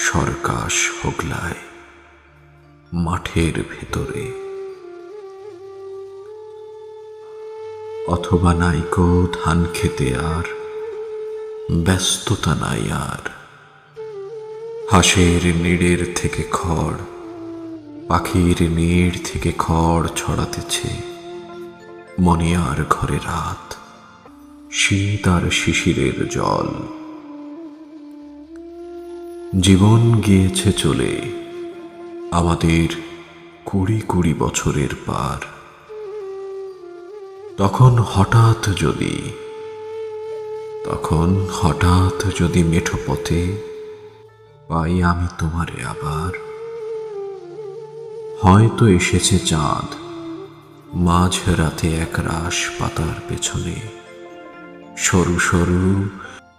সরকাশ হোগলায়, মাঠের ভেতরে। অথবা নাইকো ধান খেতে আর, ব্যস্ততা নাই আর। হাঁসের নিড়ের থেকে খড়, পাখির নিড় থেকে খড় ছড়াতেছে। মনিয়ার ঘরে রাত, শীত আর শিশিরের জল। জীবন গিয়েছে চলে। আমাদের কুড়ি কুড়ি বছরের পার। তখন হঠাৎ যদি, তখন হঠাৎ যদি মেঠো পথে পাই আমি তোমারে আবার। হয়তো এসেছে চাঁদ মাঝ রাতে এক রাস পাতার পেছনে। সরু সরু,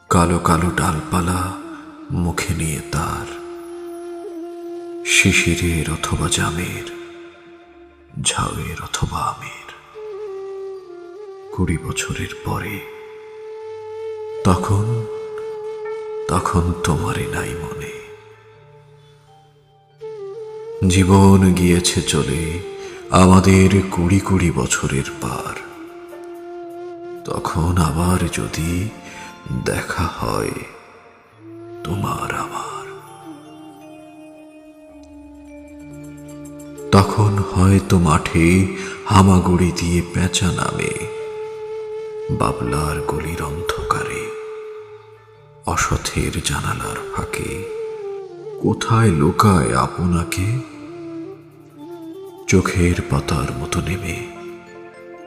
কালো কালো ডালপালা মুখে নিয়ে তার শিশিরের অথবা জামের, ঝাউয়ের অথবা আমের। কুড়ি বছরের পরে তখন তখন তোমারই নাই মনে। জীবন গিয়েছে চলে আমাদের কুড়ি কুড়ি বছরের পার। তখন আবার যদি দেখা হয় তোমার আমার। তখন হয়তো মাঠে হামাগুড়ি দিয়ে পেঁচা নামে, বাবলার গলির অন্ধকারে, অসথের জানালার ফাঁকে। কোথায় লোকায় আপনাকে? চোখের পাতার মতো নেমে,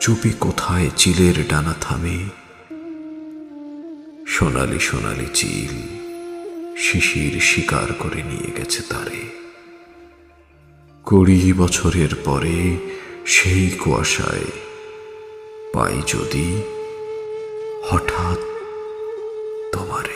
চুপি কোথায় চিলের ডানা থামে? সোনালি সোনালি চিল শিশির শিকার করে নিয়ে গেছে তারে। কুড়ি বছরের পরে সেই কুয়াশায় পাই যদি হঠাৎ তোমারে